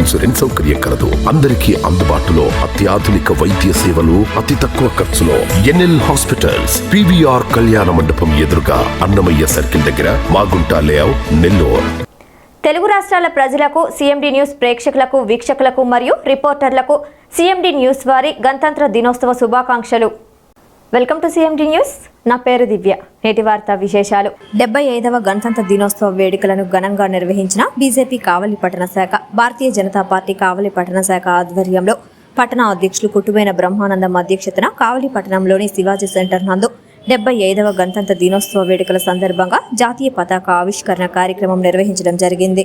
Insurance సౌకర్యం కలదు. అందరికీ అందుబాటులో అత్యాధునిక వైద్య సేవలు అతి తక్కువ ఖర్చులో ఎన్ఎల్ హాస్పిటల్స్ పివిఆర్ కళ్యాణ మండపం ఎదురుగా అన్నమయ్య సర్కిల్ దగ్గర మాగుంట లేఅవుట్ నెల్లూరు. తెలుగు రాష్ట్రాల ప్రజలకు సిఎండి న్యూస్ ప్రేక్షకులకు వీక్షకులకు మరియు రిపోర్టర్లకు సిఎండి న్యూస్ వారి గణతంత్ర దినోత్సవ శుభాకాంక్షలు. వెల్కమ్ టు సిఎండి న్యూస్ నా పేరు దివ్య. నేటి వార్త విశేషాలు. డెబ్బై ఐదవ గణతంత్ర దినోత్సవ వేడుకలను ఘనంగా నిర్వహించిన బీజేపీ కావలి పట్టణ శాఖ భారతీయ జనతా పార్టీ కావలి పట్టణ శాఖ ఆధ్వర్యంలో పట్టణ అధ్యక్షులు కుటువైన బ్రహ్మానందం అధ్యక్షతన కావలి పట్టణంలోని శివాజీ సెంటర్ నందు డెబ్బై ఐదవ గణతంత్ర దినోత్సవ వేడుకల సందర్భంగా జాతీయ పతాక ఆవిష్కరణ కార్యక్రమం నిర్వహించడం జరిగింది.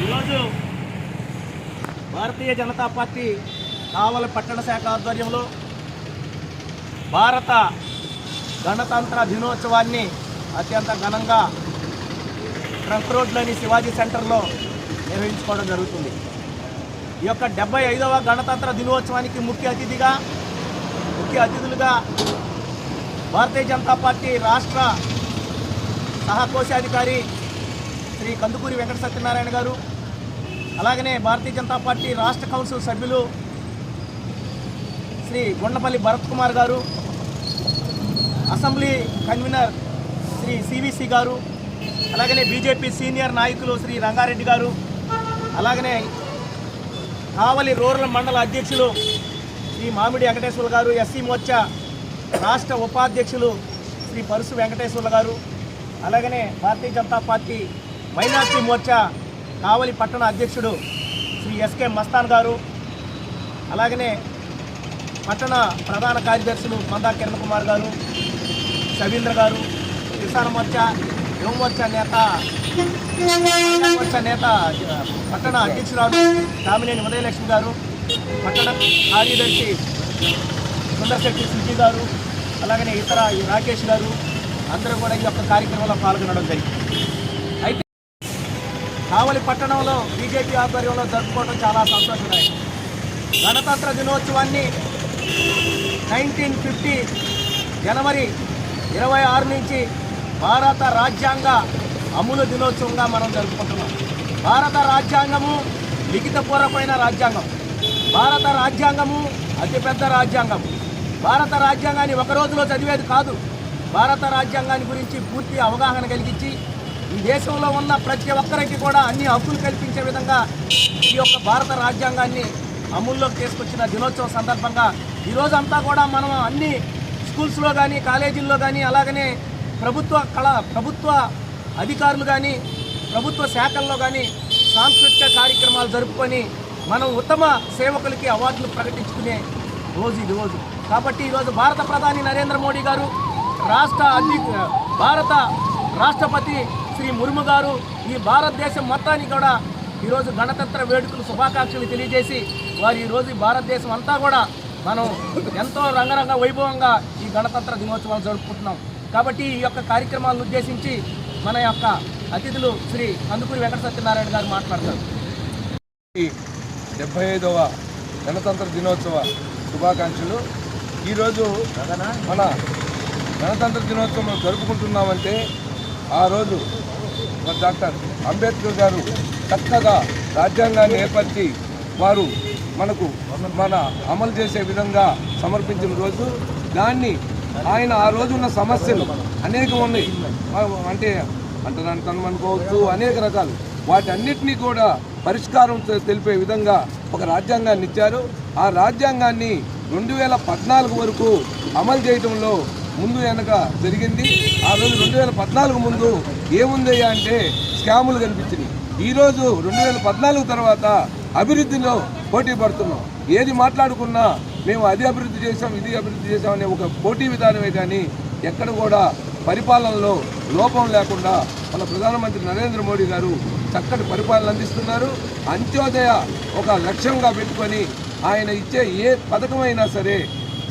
ఈరోజు భారతీయ జనతా పార్టీ కావల పట్టణ శాఖ ఆధ్వర్యంలో భారత గణతంత్ర దినోత్సవాన్ని అత్యంత ఘనంగా ట్రంక్ రోడ్లోని శివాజీ సెంటర్లో నిర్వహించుకోవడం జరుగుతుంది. ఈ యొక్క డెబ్బై ఐదవ గణతంత్ర దినోత్సవానికి ముఖ్య అతిథిగా ముఖ్య అతిథులుగా భారతీయ జనతా పార్టీ రాష్ట్ర సహకోశాధికారి శ్రీ కందుకూరి వెంకట సత్యనారాయణ గారు అలాగనే భారతీయ జనతా పార్టీ రాష్ట్ర కౌన్సిల్ సభ్యులు శ్రీ గుండపల్లి భరత్ కుమార్ గారు అసెంబ్లీ కన్వీనర్ శ్రీ సివిసి గారు అలాగనే బీజేపీ సీనియర్ నాయకులు శ్రీ రంగారెడ్డి గారు అలాగనే కావలి రూరల్ మండల అధ్యక్షులు శ్రీ మామిడి వెంకటేశ్వర్లు గారు ఎస్సీ మోర్చా రాష్ట్ర ఉపాధ్యక్షులు శ్రీ పరుసు వెంకటేశ్వర్లు గారు అలాగనే భారతీయ జనతా పార్టీ మైనార్టీ మోర్చా కావలి పట్టణ అధ్యక్షుడు శ్రీ ఎస్కే మస్తాన్ గారు అలాగనే పట్టణ ప్రధాన కార్యదర్శులు మందా కిరణ్ కుమార్ గారు రవీంద్ర గారు కిసాన్ మోర్చా యువమోర్చా నేత మోర్చా నేత పట్టణ అధ్యక్షురాలు కామినేని ఉదయలక్ష్మి గారు పట్టణ కార్యదర్శి సుందరశెట్టి సుజీ గారు అలాగనే ఇతర ఈ రాకేష్ గారు అందరూ కూడా ఈ యొక్క కార్యక్రమంలో పాల్గొనడం జరిగింది. అయితే కావలి పట్టణంలో బీజేపీ ఆధ్వర్యంలో జరుపుకోవడం చాలా సంతోషదాయకం. గణతంత్ర దినోత్సవాన్ని నైన్టీన్ ఫిఫ్టీ జనవరి ఇరవై ఆరు నుంచి భారత రాజ్యాంగ అమలు దినోత్సవంగా మనం జరుపుకుంటున్నాం. భారత రాజ్యాంగము లిఖితపూర్వకమైన రాజ్యాంగం. భారత రాజ్యాంగము అతిపెద్ద రాజ్యాంగం. భారత రాజ్యాంగాన్ని ఒక రోజులో చదివేది కాదు. భారత రాజ్యాంగాన్ని గురించి పూర్తి అవగాహన కలిగించి ఈ దేశంలో ఉన్న ప్రతి ఒక్కరికి కూడా అన్ని హక్కులు కల్పించే విధంగా ఈ యొక్క భారత రాజ్యాంగాన్ని అమల్లోకి తీసుకొచ్చిన దినోత్సవం సందర్భంగా ఈరోజంతా కూడా మనం అన్ని స్కూల్స్లో కానీ కాలేజీల్లో కానీ అలాగనే ప్రభుత్వ కళ ప్రభుత్వ అధికారులు కానీ ప్రభుత్వ శాఖల్లో కానీ సాంస్కృతిక కార్యక్రమాలు జరుపుకొని మనం ఉత్తమ సేవకులకి అవార్డులు ప్రకటించుకునే రోజు ఇది రోజు. కాబట్టి ఈరోజు భారత ప్రధాని నరేంద్ర మోడీ గారు రాష్ట్ర అధ్యక్ష భారత రాష్ట్రపతి శ్రీ ముర్ము గారు ఈ భారతదేశం మొత్తానికి కూడా ఈరోజు గణతంత్ర వేడుకలు శుభాకాంక్షలు తెలియజేసి వారు ఈరోజు భారతదేశం అంతా కూడా మనం ఎంతో రంగరంగ వైభవంగా ఈ గణతంత్ర దినోత్సవాలు జరుపుకుంటున్నాం. కాబట్టి ఈ యొక్క కార్యక్రమాలను ఉద్దేశించి మన యొక్క అతిథులు శ్రీ కందుకూరి వెంకట సత్యనారాయణ గారు మాట్లాడతారు. డెబ్బై ఐదవ గణతంత్ర దినోత్సవ శుభాకాంక్షలు. ఈరోజు మన గణతంత్ర దినోత్సవం జరుపుకుంటున్నామంటే ఆ రోజు డాక్టర్ అంబేద్కర్ గారు చక్కగా రాజ్యాంగాన్ని ఏర్పరిచి వారు మనకు మన అమలు చేసే విధంగా సమర్పించిన రోజు. దాన్ని ఆయన ఆ రోజు ఉన్న సమస్యలు అనేకం ఉన్నాయి. అంటే అంటరానితనం అనుకోవచ్చు అనేక రకాలు. వాటన్నిటినీ కూడా పరిష్కారం తెలిపే విధంగా ఒక రాజ్యాంగాన్ని ఇచ్చారు. ఆ రాజ్యాంగాన్ని రెండు వేల పద్నాలుగు వరకు అమలు చేయడంలో ముందు వెనక జరిగింది. ఆ రోజు రెండు వేల పద్నాలుగు ముందు ఏముందయ్యా అంటే స్కాములు కనిపించినాయి. ఈరోజు రెండు వేల పద్నాలుగు తర్వాత అభివృద్ధిలో పోటీ పడుతున్నాం. ఏది మాట్లాడుకున్నా మేము అది అభివృద్ధి చేసాం ఇది అభివృద్ధి చేసాం అనే ఒక పోటీ విధానమే కానీ ఎక్కడ కూడా పరిపాలనలో లోపం లేకుండా మన ప్రధానమంత్రి నరేంద్ర మోడీ గారు చక్కటి పరిపాలన అందిస్తున్నారు. అంత్యోదయ ఒక లక్ష్యంగా పెట్టుకొని ఆయన ఇచ్చే ఏ పథకమైనా సరే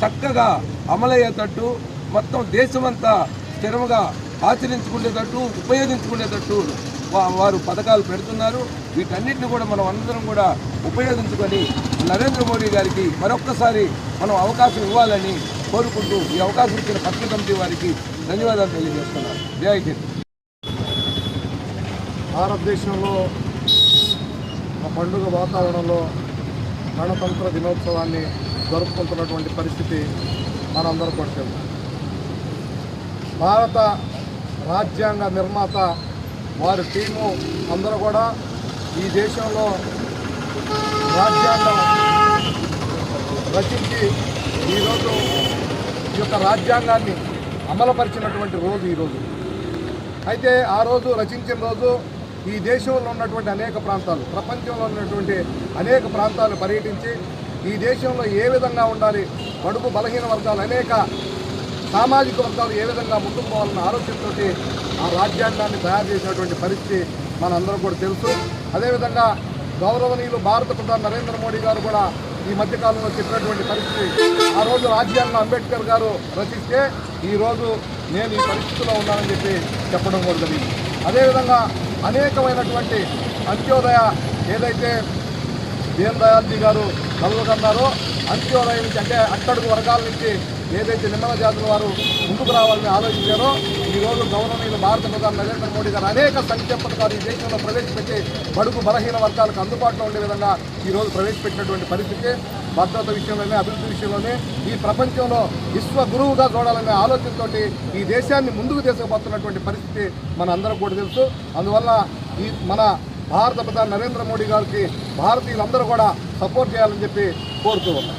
చక్కగా అమలయ్యేటట్టు మొత్తం దేశమంతా స్థిరముగా ఆచరించుకునేటట్టు ఉపయోగించుకునేటట్టు వారు పథకాలు పెడుతున్నారు. వీటన్నిటిని కూడా మనం అందరం కూడా ఉపయోగించుకొని నరేంద్ర మోడీ గారికి మరొక్కసారి మనం అవకాశం ఇవ్వాలని కోరుకుంటూ ఈ అవకాశం ఇచ్చిన పత్రిక కమిటీ వారికి ధన్యవాదాలు తెలియజేస్తున్నాను. జై హింద్. భారతదేశంలో ఆ పండుగ వాతావరణంలో గణతంత్ర దినోత్సవాన్ని జరుపుకుంటున్నటువంటి పరిస్థితి మనందరూ కూడా భారత రాజ్యాంగ నిర్మాత వారి టీము అందరూ కూడా ఈ దేశంలో రాజ్యాంగం రచించి ఈరోజు ఈ యొక్క రాజ్యాంగాన్ని అమలుపరిచినటువంటి రోజు ఈరోజు. అయితే ఆ రోజు రచించిన రోజు ఈ దేశంలో ఉన్నటువంటి అనేక ప్రాంతాలు ప్రపంచంలో ఉన్నటువంటి అనేక ప్రాంతాలు పర్యటించి ఈ దేశంలో ఏ విధంగా ఉండాలి బడుగు బలహీన వర్గాలు అనేక సామాజిక వర్గాలు ఏ విధంగా ముందుకు పోవాలన్న ఆలోచనతో ఆ రాజ్యాంగాన్ని తయారు చేసినటువంటి పరిస్థితి మనందరం కూడా తెలుసు. అదేవిధంగా గౌరవనీయులు భారత ప్రధాని నరేంద్ర మోడీ గారు కూడా ఈ మధ్యకాలంలో చెప్పినటువంటి పరిస్థితి. ఆ రోజు రాజ్యాంగం అంబేద్కర్ గారు రచిస్తే ఈరోజు నేను ఈ పరిస్థితిలో ఉన్నానని చెప్పి చెప్పడం కూడా జరిగింది. అదేవిధంగా అనేకమైనటువంటి అంత్యోదయ ఏదైతే దీన్ దయాల్జీ గారు కలుగుతున్నారో అంత్యోదయం నుంచి అంటే అట్టడుగు వర్గాల నుంచి ఏదైతే నిమ్మల జాతుల వారు ముందుకు రావాలని ఆలోచించారో ఈరోజు గౌరవనీయులు భారత ప్రధాని నరేంద్ర మోడీ గారు అనేక సంక్షేమ పథకాలు ఈ దేశంలో ప్రవేశపెట్టి బడుగు బలహీన వర్గాలకు అందుబాటులో ఉండే విధంగా ఈరోజు ప్రవేశపెట్టినటువంటి పరిస్థితి భద్రత విషయంలోనే అభివృద్ధి విషయంలోనే ఈ ప్రపంచంలో విశ్వ గురువుగా చూడాలనే ఆలోచనతో ఈ దేశాన్ని ముందుకు తీసుకుపోతున్నటువంటి పరిస్థితి మన అందరం కూడా తెలుసు. అందువల్ల ఈ మన భారత ప్రధాని నరేంద్ర మోడీ గారికి భారతీయులందరూ కూడా సపోర్ట్ చేయాలని చెప్పి కోరుతూ ఉన్నాం.